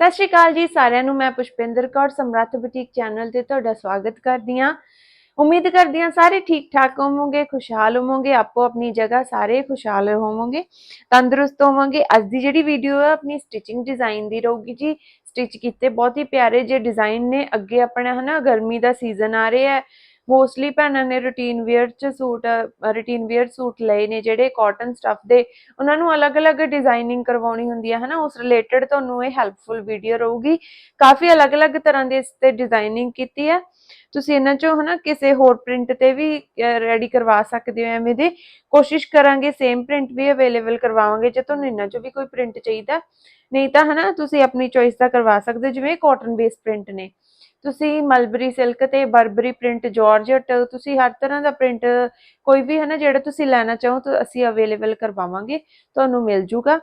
ਸਤਿ ਸ਼੍ਰੀ ਅਕਾਲ ਜੀ ਸਾਰਿਆਂ ਨੂੰ, ਮੈਂ ਪੁਸ਼ਪਿੰਦਰ ਕੌਰ, ਸਮਰੱਥ ਬੁਟੀਕ ਚੈਨਲ ਤੇ ਤੁਹਾਡਾ ਸਵਾਗਤ ਕਰਦੀ ਹਾਂ। ਉਮੀਦ ਕਰਦੀ ਹਾਂ ਸਾਰੇ ਠੀਕ ਠਾਕ ਹੋਵੋਗੇ, ਖੁਸ਼ਹਾਲ ਹੋਵੋਗੇ, ਆਪੋ ਆਪਣੀ ਜਗ੍ਹਾ ਸਾਰੇ ਖੁਸ਼ਹਾਲ ਹੋਵੋਗੇ, ਤੰਦਰੁਸਤ ਹੋਵੋਗੇ। ਅੱਜ ਦੀ ਜਿਹੜੀ ਵੀਡੀਓ ਹੈ, ਆਪਣੀ ਸਟਿਚਿੰਗ ਡਿਜ਼ਾਈਨ ਦੀ ਰਹੂਗੀ ਜੀ। ਸਟਿਚ ਕੀਤੇ ਬਹੁਤ ਹੀ ਪਿਆਰੇ ਜੇ ਡਿਜ਼ਾਈਨ ਨੇ। ਅੱਗੇ ਆਪਣਾ ਹਨਾ, ਗਰਮੀ ਦਾ ਸੀਜ਼ਨ ਆ ਰਿਹਾ ਹੈ। ਮੋਸਟਲੀ ਭੈਣਾਂ ਨੇ ਰੂਟੀਨ ਵੇਅਰ ਚ ਸੂਟ ਰੂਟੀਨ ਵੇਅਰ ਸੂਟ ਲਏ ਨੇ ਜਿਹੜੇ ਕਾਟਨ ਸਟਫ ਦੇ। ਉਹਨਾਂ ਨੂੰ ਅਲੱਗ-ਅਲੱਗ ਡਿਜ਼ਾਈਨਿੰਗ ਕਰਵਾਉਣੀ ਹੁੰਦੀ ਹੈ ਹਨਾ? ਉਸ ਰਿਲੇਟਡ ਤੁਹਾਨੂੰ ਇਹ ਹੈਲਪਫੁਲ ਵੀਡੀਓ ਰਹੂਗੀ। ਕਾਫੀ ਅਲੱਗ-ਅਲੱਗ ਤਰ੍ਹਾਂ ਦੇ ਇਸ ਤੇ ਡਿਜ਼ਾਈਨਿੰਗ ਕੀਤੀ ਹੈ ਤੁਸੀਂ ਇਹਨਾਂ ਚੋਂ, ਹਨਾ, ਕਿਸੇ ਹੋਰ ਪ੍ਰਿੰਟ ਤੇ ਵੀ ਰੈਡੀ ਕਰਵਾ ਸਕਦੇ ਹੋ ਐਵੇਂ ਦੇ। ਕੋਸ਼ਿਸ਼ ਕਰਾਂਗੇ ਸੇਮ ਪ੍ਰਿੰਟ ਵੀ ਅਵੇਲੇਬਲ ਕਰਵਾਵਾਂਗੇ, ਜੇ ਤੁਹਾਨੂੰ ਇਹਨਾਂ ਚੋਂ ਵੀ ਕੋਈ ਪ੍ਰਿੰਟ ਚਾਹੀਦਾ। ਨਹੀਂ ਤਾਂ ਹਨਾ ਤੁਸੀਂ ਆਪਣੀ ਚੋਇਸ ਦਾ ਕਰਵਾ ਸਕਦੇ, ਜਿਵੇਂ ਕਾਟਨ ਬੇਸ ਪ੍ਰਿੰਟ ਨੇ। ਤੁਸੀਂ ਮਲਬਰੀ ਸਿਲਕ ਤੇ ਬਰਬਰੀ ਪ੍ਰਿੰਟ ਜਾਰਜਟ ਤੁਸੀਂ ਹਰ ਤਰ੍ਹਾਂ ਦਾ ਪ੍ਰਿੰਟ ਕੋਈ ਵੀ ਹੈ ਜਿਹੜਾ ਤੁਸੀਂ ਲੈਣਾ ਚਾਹੋ ਤਾਂ ਅਸੀਂ ਅਵੇਲੇਬਲ ਕਰਵਾਵਾਂਗੇ, ਤੁਹਾਨੂੰ ਮਿਲ ਜੂਗਾ।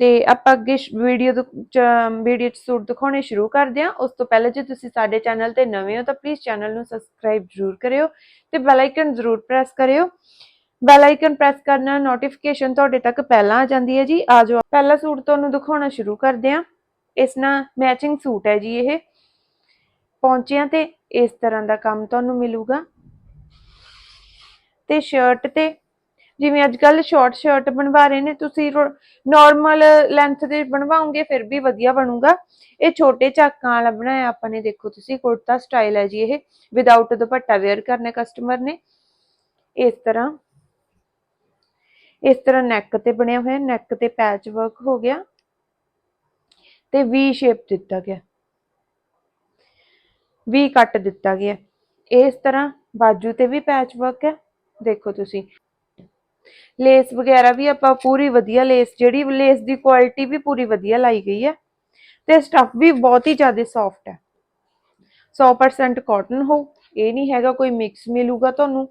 ਤੇ ਆਪਾਂ ਅੱਗੇ ਵੀਡੀਓ ਵੀਡੀਓ ਚ ਸੂਟ ਦਿਖਾਉਣੇ ਸ਼ੁਰੂ ਕਰਦੇ ਹਾਂ। ਉਸ ਤੋਂ ਪਹਿਲਾਂ ਜੇ ਤੁਸੀਂ ਸਾਡੇ ਚੈਨਲ ਤੇ ਨਵੇਂ ਹੋ ਤਾਂ ਪਲੀਜ਼ ਚੈਨਲ ਨੂੰ ਸਬਸਕ੍ਰਾਈਬ ਜ਼ਰੂਰ ਕਰਿਓ ਤੇ ਬੈਲ ਆਈਕਨ ਜ਼ਰੂਰ ਪ੍ਰੈਸ ਕਰਿਓ। ਬੈਲ ਆਈਕਨ ਪ੍ਰੈਸ ਕਰਨਾ ਨੋਟੀਫਿਕੇਸ਼ਨ ਤੁਹਾਡੇ ਤੱਕ ਪਹਿਲਾਂ ਆ ਜਾਂਦੀ ਹੈ ਜੀ। ਆ ਜਾਓ, ਪਹਿਲਾ ਸੂਟ ਤੁਹਾਨੂੰ ਦਿਖਾਉਣਾ ਸ਼ੁਰੂ ਕਰਦੇ ਹਾਂ। ਇਸ ਨਾਲ ਮੈਚਿੰਗ ਸੂਟ ਹੈ ਜੀ ਇਹ। ਪੌਂਚਿਆਂ ਤੇ ਇਸ ਤਰ੍ਹਾਂ ਦਾ ਕੰਮ ਤੁਹਾਨੂੰ ਮਿਲੂਗਾ। ਤੇ ਸ਼ਰਟ ਤੇ, ਜਿਵੇਂ ਅੱਜ ਕੱਲ ਸ਼ਾਰਟ ਸ਼ਰਟ ਬਣਵਾ ਰਹੇ ਨੇ, ਤੁਸੀਂ ਨਾਰਮਲ ਲੈਂਥ ਦੇ ਬਣਵਾਉਂਗੇ ਫਿਰ ਵੀ ਵਧੀਆ ਬਣੂਗਾ। ਇਹ ਛੋਟੇ ਚਾਕਾਂ ਵਾਲਾ ਬਣਾਇਆ ਆਪਾਂ ਨੇ, ਦੇਖੋ ਤੁਸੀਂ, ਕੁੜਤਾ ਸਟਾਈਲ ਹੈ ਜੀ ਇਹ। ਵਿਦਆਊਟ ਦੁਪੱਟਾ ਵੇਅਰ ਕਰਨਾ ਕਸਟਮਰ ਨੇ। ਇਸ ਤਰ੍ਹਾਂ। ਇਸ ਤਰ੍ਹਾਂ ਨੈਕ ਤੇ ਬਣਿਆ ਹੋਇਆ ਨੈਕ ਤੇ ਪੈਚ ਵਰਕ ਹੋ ਗਿਆ ਤੇ ਵੀ ਸ਼ੇਪ ਦਿੱਤਾ ਗਿਆ। ਵੀ ਕੱਟ ਦਿੱਤਾ ਗਿਆ। ਇਸ ਤਰ੍ਹਾਂ ਬਾਜੂ ਤੇ ਵੀ ਪੈਚ ਵਰਕ ਹੈ, ਦੇਖੋ ਤੁਸੀਂ। ਲੇਸ ਵਗੈਰਾ ਵੀ ਆਪਾਂ ਪੂਰੀ ਵਧੀਆ ਲੇਸ ਜਿਹੜੀ ਲੇਸ ਦੀ ਕੁਆਲਿਟੀ ਵੀ ਪੂਰੀ ਵਧੀਆ ਲਾਈ ਗਈ ਹੈ। ਤੇ ਸਟਫ ਵੀ ਬਹੁਤ ਹੀ ਜ਼ਿਆਦਾ ਸੌਫਟ ਹੈ। 100% ਕਾਟਨ ਹੋ, ਇਹ ਨਹੀਂ ਹੈਗਾ ਕੋਈ ਮਿਕਸ ਮਿਲੂਗਾ ਤੁਹਾਨੂੰ।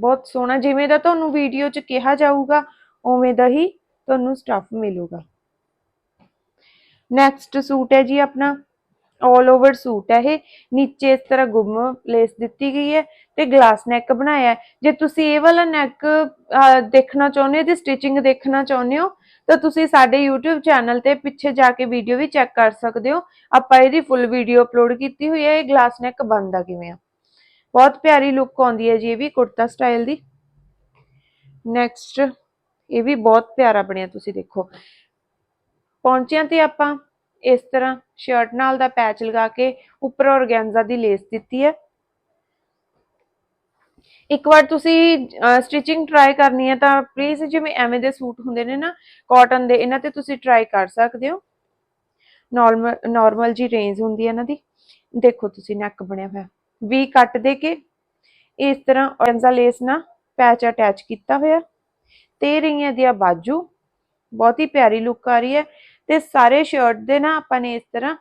ਬਹੁਤ ਸੋਹਣਾ, ਜਿਵੇਂ ਦਾ ਤੁਹਾਨੂੰ ਵੀਡੀਓ 'ਚ ਕਿਹਾ ਜਾਊਗਾ, ਉਵੇਂ ਦਾ ਹੀ ਤੁਹਾਨੂੰ ਸਟਫ ਮਿਲੂਗਾ। ਨੈਕਸਟ ਸੂਟ ਹੈ ਜੀ ਆਪਣਾ ਆਲ ਓਵਰ ਸੂਟ ਹੈ ਇਹ। ਨੀਚੇ ਇਸ ਤਰ੍ਹਾਂ ਗੁੰਮ ਲੇਸ ਦਿੱਤੀ ਗਈ ਹੈ ਤੇ ਗਲਾਸ ਨੈਕ ਬਣਾਇਆ ਜੇ ਤੁਸੀਂ ਇਹ ਵਾਲਾ ਨੈਕ ਦੇਖਣਾ ਚਾਹੁੰਦੇ ਹੋ ਤੇ ਸਟਿਚਿੰਗ ਦੇਖਣਾ ਚਾਹੁੰਦੇ ਹੋ, ਤਾਂ ਤੁਸੀਂ ਸਾਡੇ YouTube ਚੈਨਲ ਤੇ ਪਿੱਛੇ ਜਾ ਕੇ ਵੀਡੀਓ ਵੀ ਚੈੱਕ ਕਰ ਸਕਦੇ ਹੋ। ਆਪਾਂ ਇਹਦੀ ਫੁੱਲ ਵੀਡੀਓ ਅਪਲੋਡ ਕੀਤੀ ਹੋਈ ਹੈ, ਇਹ ਗਲਾਸ ਨੈਕ ਬਣਦਾ ਕਿਵੇਂ ਆ? ਬਹੁਤ ਪਿਆਰੀ ਲੁੱਕ ਆਉਂਦੀ ਹੈ ਜੀ ਇਹ ਵੀ ਕੁੜਤਾ ਸਟਾਈਲ ਦੀ। ਨੈਕਸਟ ਇਹ ਵੀ ਬਹੁਤ ਪਿਆਰਾ ਬਣਿਆ ਤੁਸੀਂ ਦੇਖੋ। ਪੌਂਚਿਆਂ ਤੇ ਆਪਾਂ ਇਸ ਤਰ੍ਹਾਂ ਸ਼ਰਟ ਨਾਲ ਦਾ ਪੈਚ ਲਗਾ ਕੇ ਉੱਪਰ ਔਰਗੈਂਜ਼ਾ ਦੀ ਲੇਸ ਦਿੱਤੀ ਹੈ। ਇੱਕ ਵਾਰ ਤੁਸੀਂ ਸਟਿਚਿੰਗ ਟਰਾਈ ਕਰਨੀ ਹੈ ਤਾਂ ਪਲੀਜ਼ ਜਿਵੇਂ ਐਵੇਂ ਦੇ ਸੂਟ ਹੁੰਦੇ ਨੇ ਨਾ ਕਾਟਨ ਦੇ, ਇਹਨਾਂ ਤੇ ਤੁਸੀਂ ਟਰਾਈ ਕਰ ਸਕਦੇ ਹੋ। ਨਾਰਮਲ ਨਾਰਮਲ ਜੀ ਰੇਂਜ ਹੁੰਦੀ ਹੈ ਇਹਨਾਂ ਦੀ। ਦੇਖੋ ਤੁਸੀਂ ਨੈਕ ਬਣਿਆ ਹੋਇਆ। ਵੀ ਕੱਟ ਦੇ ਕੇ ਇਸ ਤਰ੍ਹਾਂ ਔਰਗੈਂਜ਼ਾ ਲੇਸ ਨਾਲ ਪੈਚ ਅਟੈਚ ਕੀਤਾ ਹੋਇਆ। ਤੇ ਰਹੀਆਂ ਦੀਆਂ ਬਾਜੂ, ਬਹੁਤ ਹੀ ਪਿਆਰੀ ਲੁੱਕ ਆ ਰਹੀ ਹੈ ਤੇ ਸਾਰੇ ਸ਼ਰਟ ਦੇ ਨਾ ਆਪਾਂ ਨੇ ਇਸ ਤਰ੍ਹਾਂ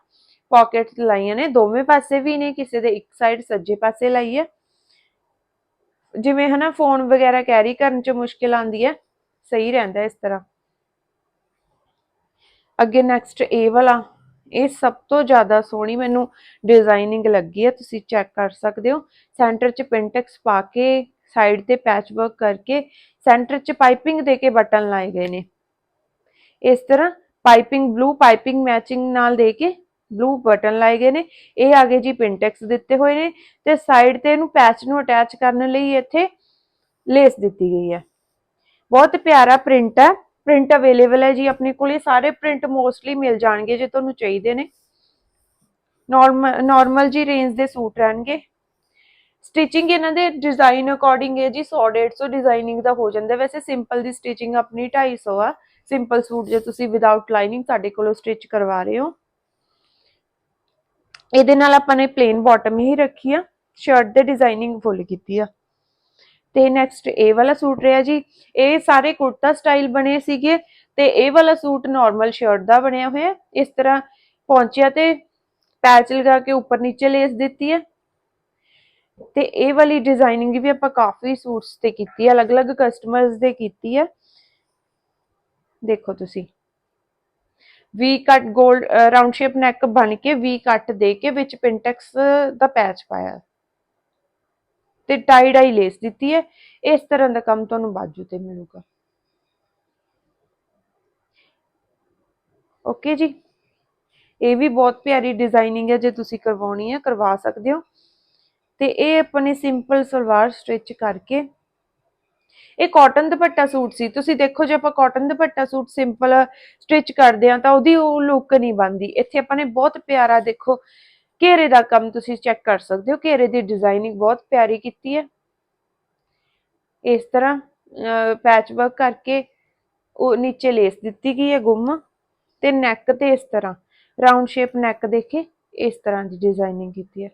ਪਾਕਟਸ ਲਾਈਆਂ ਨੇ। ਦੋਵੇਂ ਪਾਸੇ ਵੀ ਨੇ, ਕਿਸੇ ਦੇ ਇੱਕ ਸਾਈਡ ਸੱਜੇ ਪਾਸੇ ਲਾਈ ਹੈ। ਜਿਵੇਂ ਹਨਾ ਫੋਨ ਵਗੈਰਾ ਕੈਰੀ ਕਰਨ ਚ ਮੁਸ਼ਕਿਲ ਆਉਂਦੀ ਹੈ, ਸਹੀ ਰਹਿੰਦਾ ਇਸ ਤਰ੍ਹਾਂ। ਅੱਗੇ ਨੈਕਸਟ ਏ ਵਾਲਾ। ਇਹ ਸਭ ਤੋਂ ਜ਼ਿਆਦਾ ਸੋਹਣੀ ਮੈਨੂੰ ਡਿਜ਼ਾਈਨਿੰਗ ਲੱਗੀ ਹੈ, ਤੁਸੀਂ ਚੈੱਕ ਕਰ ਸਕਦੇ ਹੋ। ਸੈਂਟਰ 'ਚ ਪਿੰਟੈਕਸ ਪਾ ਕੇ ਸਾਈਡ ਤੇ ਪੈਚ ਵਰਕ ਕਰਕੇ ਸੈਂਟਰ 'ਚ ਪਾਈਪਿੰਗ ਦੇ ਕੇ ਬਟਨ ਲਾਏ ਗਏ ਨੇ। ਇਸ ਤਰ੍ਹਾਂ ਪਾਈਪਿੰਗ ਬਲੂ ਪਾਈਪਿੰਗ ਮੈਚਿੰਗ ਨਾਲ ਦੇ ਕੇ ਬਲੂ ਬਟਨ ਲਾਏ ਗਏ ਨੇ। ਇਹ ਆਗੇ ਜੀ ਪਿੰਟੈਕਸ ਦਿੱਤੇ ਹੋਏ ਨੇ ਤੇ ਸਾਈਡ ਤੇ ਇਹਨੂੰ ਪੈਚ ਨੂੰ ਅਟੈਚ ਕਰਨ ਲਈ ਇੱਥੇ ਲੇਸ ਦਿੱਤੀ ਗਈ ਹੈ। ਬਹੁਤ ਪਿਆਰਾ ਪ੍ਰਿੰਟ ਹੈ। ਪ੍ਰਿੰਟ ਅਵੇਲੇਬਲ ਹੈ ਜੀ, ਆਪਣੇ ਕੋਲ ਇਹ ਸਾਰੇ ਪ੍ਰਿੰਟ ਮੋਸਟਲੀ ਮਿਲ ਜਾਣਗੇ ਜੇ ਤੁਹਾਨੂੰ ਚਾਹੀਦੇ ਨੇ। ਨਾਰਮਲ ਨਾਰਮਲ ਜੀ ਰੇਂਜ ਦੇ ਸੂਟ ਰਹਿਣਗੇ। ਸਟਿਚਿੰਗ ਇਹਨਾਂ ਦੇ ਡਿਜ਼ਾਈਨ ਅਕੋਰਡਿੰਗ ਹੈ ਜੀ 100 150 ਡਿਜ਼ਾਈਨਿੰਗ ਦਾ ਹੋ ਜਾਂਦਾ। ਵੈਸੇ ਸਿੰਪਲ ਦੀ ਸਟਿਚਿੰਗ ਆਪਣੀ 250 ਆ। ਸਿੰਪਲ ਸੂਟ ਜੇ ਤੁਸੀਂ ਵਿਦਆਊਟ ਲਾਈਨਿੰਗ ਸਾਡੇ ਕੋਲੋਂ ਸਟਿਚ ਕਰਵਾ ਰਹੇ ਹੋ। ਇਹਦੇ ਨਾਲ ਆਪਾਂ ਨੇ ਪਲੇਨ ਬਾਟਮ ਹੀ ਰੱਖੀ ਆ। ਸ਼ਰਟ ਦੇ ਡਿਜ਼ਾਈਨਿੰਗ ਫੁੱਲ ਕੀਤੀ ਆ। ਤੇ ਨੈਕਸਟ ਇਹ ਵਾਲਾ ਸੂਟ ਰਿਹਾ ਜੀ। ਇਹ ਸਾਰੇ ਕੁਰਤਾ ਸਟਾਈਲ ਬਣੇ ਸੀਗੇ ਤੇ ਇਹ ਵਾਲਾ ਸੂਟ ਨਾਰਮਲ ਸ਼ਰਟ ਦਾ ਬਣਿਆ ਹੋਇਆ। ਇਸ ਤਰ੍ਹਾਂ ਪੌਂਚਿਆ ਤੇ ਪੈਚ ਲਗਾ ਕੇ ਉੱਪਰ ਨੀਚੇ ਲੇਸ ਦਿੱਤੀ ਹੈ। ਤੇ ਇਹ ਵਾਲੀ ਡਿਜ਼ਾਈਨਿੰਗ ਵੀ ਆਪਾਂ ਕਾਫੀ ਸੂਟਸ ਤੇ ਕੀਤੀ ਹੈ, ਅਲੱਗ-ਅਲੱਗ ਕਸਟਮਰਸ ਦੇ ਕੀਤੀ ਹੈ। ਦੇਖੋ ਤੁਸੀਂ। ਵੀ ਕੱਟ 골ਡ ਰਾਉਂਡ ਸ਼ੇਪ ਨੈਕ ਬਣ ਕੇ ਵੀ ਕੱਟ ਦੇ ਕੇ ਵਿੱਚ ਪਿੰਟੈਕਸ ਦਾ ਪੈਚ ਪਾਇਆ। ਤੇ ਟਾਈ ਡਾਈ ਲੇਸ ਦਿੱਤੀ ਹੈ, ਇਸ ਤਰ੍ਹਾਂ ਦਾ ਕੰਮ ਤੁਹਾਨੂੰ ਬਾਜੂ ਤੇ ਮਿਲੂਗਾ। ਓਕੇ ਜੀ? ਇਹ ਵੀ ਬਹੁਤ ਪਿਆਰੀ ਡਿਜ਼ਾਈਨਿੰਗ ਹੈ, ਜੇ ਤੁਸੀਂ ਕਰਵਾਉਣੀ ਹੈ, ਕਰਵਾ ਸਕਦੇ ਹੋ। ਤੇ ਇਹ ਆਪਣੇ ਸਿੰਪਲ ਸਲਵਾਰ ਸਟਿਚ ਕਰਕੇ, ਇਹ ਕਾਟਨ ਦੁਪੱਟਾ ਸੂਟ ਸੀ। ਤੁਸੀਂ ਦੇਖੋ, ਜੇ ਆਪਾਂ cotton dupatta suit simple stitch ਕਰਦੇ ਆ ਤਾਂ ਉਹਦੀ ਉਹ ਲੁੱਕ ਨਹੀਂ ਬਣਦੀ। ਇੱਥੇ ਆਪਾਂ ਨੇ ਬਹੁਤ ਪਿਆਰਾ ਦੇਖੋ ਘੇਰੇ ਦਾ ਕੰਮ ਤੁਸੀਂ ਚੈੱਕ ਕਰ ਸਕਦੇ ਹੋ। ਘੇਰੇ ਦੀ ਡਿਜ਼ਾਈਨਿੰਗ ਬਹੁਤ ਪਿਆਰੀ ਕੀਤੀ ਹੈ। ਇਸ ਤਰ੍ਹਾਂ ਪੈਚ ਵਰਕ ਕਰਕੇ ਉਹ ਨੀਚੇ ਲੇਸ ਦਿੱਤੀ ਗਈ ਹੈ ਗੁੰਮ ਤੇ ਨੈਕ ਤੇ ਇਸ ਤਰ੍ਹਾਂ ਰਾਉਂਡ ਸ਼ੇਪ ਨੈਕ ਦੇਖੇ, ਇਸ ਤਰ੍ਹਾਂ ਦੀ ਡਿਜ਼ਾਈਨਿੰਗ ਕੀਤੀ ਹੈ।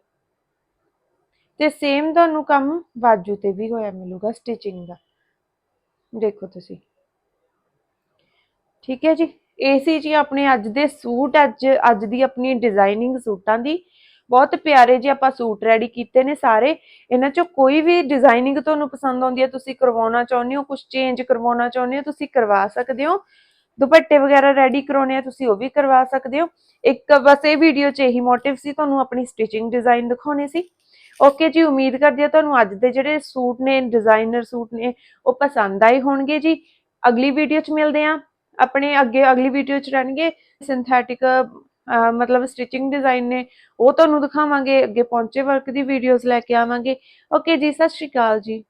ਤੇ ਸੇਮ ਤੁਹਾਨੂੰ ਕੰਮ ਬਾਜੂ ਤੇ ਵੀ ਹੋਇਆ ਮਿਲੂਗਾ ਸਟਿਚਿੰਗ ਦਾ। ਦੇਖੋ ਤੁਸੀਂ। ਠੀਕ ਹੈ ਜੀ? ਇਹ ਸੀ ਜੀ ਆਪਣੇ ਅੱਜ ਦੇ ਸੂਟ, ਅੱਜ ਅੱਜ ਦੀ ਆਪਣੀ ਡਿਜ਼ਾਈਨਿੰਗ ਸੂਟਾਂ ਦੀ। ਬਹੁਤ ਪਿਆਰੇ ਜੀ ਆਪਾਂ ਸੂਟ ਰੈਡੀ ਕੀਤੇ ਨੇ ਸਾਰੇ। ਇਹਨਾਂ ਚੋਂ ਕੋਈ ਵੀ ਡਿਜ਼ਾਈਨਿੰਗ ਤੁਹਾਨੂੰ ਪਸੰਦ ਆਉਂਦੀ ਹੈ, ਤੁਸੀਂ ਕਰਵਾਉਣਾ ਚਾਹੁੰਦੇ ਹੋ ਕੁਝ ਚੇਂਜ ਕਰਵਾਉਣਾ ਚਾਹੁੰਦੇ ਹੋ, ਤੁਸੀਂ ਕਰਵਾ ਸਕਦੇ ਹੋ। ਦੁਪੱਟੇ ਵਗੈਰਾ ਰੈਡੀ ਕਰਾਉਣੇ ਆ, ਤੁਸੀਂ ਉਹ ਵੀ ਕਰਵਾ ਸਕਦੇ ਹੋ। ਇੱਕ ਬਸ ਇਹ ਵੀਡੀਓ 'ਚ ਇਹੀ ਮੋਟਿਵ ਸੀ, ਤੁਹਾਨੂੰ ਆਪਣੀ ਸਟਿਚਿੰਗ ਡਿਜ਼ਾਈਨ ਦਿਖਾਉਣੇ ਸੀ। ਓਕੇ ਜੀ, ਉਮੀਦ ਕਰਦੀ ਹਾਂ ਤੁਹਾਨੂੰ ਅੱਜ ਦੇ ਜਿਹੜੇ ਸੂਟ ਨੇ ਡਿਜ਼ਾਈਨਰ ਸੂਟ ਨੇ, ਉਹ ਪਸੰਦ ਆਏ ਹੋਣਗੇ ਜੀ। ਅਗਲੀ ਵੀਡੀਓ 'ਚ ਮਿਲਦੇ ਹਾਂ। ਆਪਣੇ ਅੱਗੇ ਅਗਲੀ ਵੀਡੀਓ 'ਚ ਰਹਿਣਗੇ। ਸਿੰਥੈਟਿਕ ਮਤਲਬ ਸਟਿਚਿੰਗ ਡਿਜ਼ਾਈਨ ਨੇ। ਉਹ ਤੁਹਾਨੂੰ ਦਿਖਾਵਾਂਗੇ, ਅੱਗੇ ਪਹੁੰਚੇ ਵਰਕ ਦੀ ਵੀਡੀਓਜ਼ ਲੈ ਕੇ ਆਵਾਂਗੇ। ਓਕੇ ਜੀ, ਸਤਿ ਸ਼੍ਰੀ ਅਕਾਲ ਜੀ।